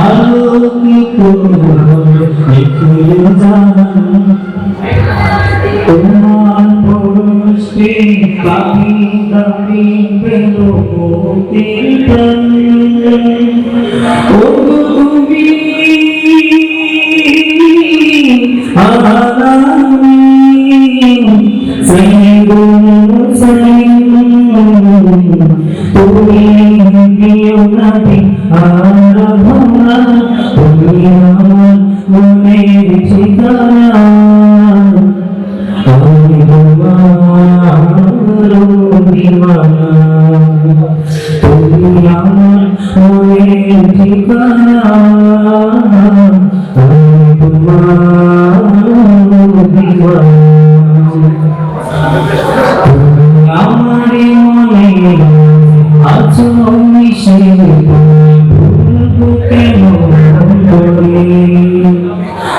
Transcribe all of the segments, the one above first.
আলোকিত তোমার পরশে কামি কামি পেল তুমি আলামিন তুমি প্রিয় নবী আরাধনা তুমি আমার মনের ঠিকানা আমি তোমার দিওয়ানা তুমি আমার মনের ঠিকানা আছো মিশে ভুলবো কেন করে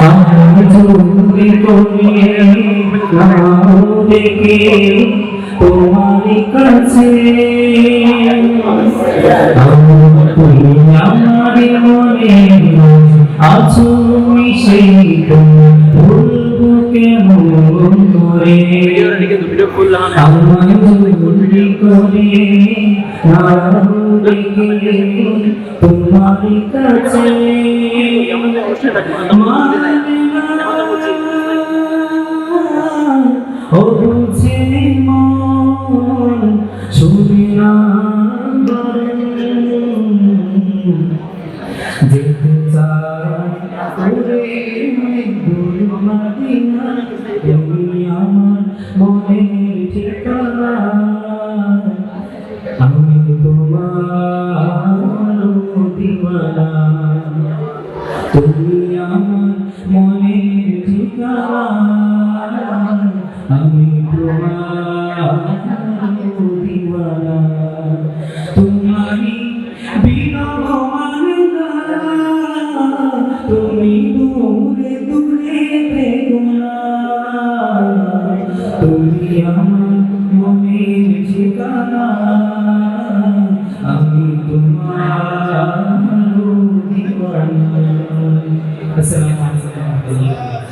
আমি চুরি করে নাও দেখে তোমার কাছে তুমি করে তোমার কাছে ও বুঝে মন শুনিয়া যেতে চাই আমার মনের মনের ঠিকানা আমি তোমার দিবানা তোমারি বিনা ভগবান তুমি আমার মনের ঠিকানা আমি അസ്സലാമു അലൈക്കും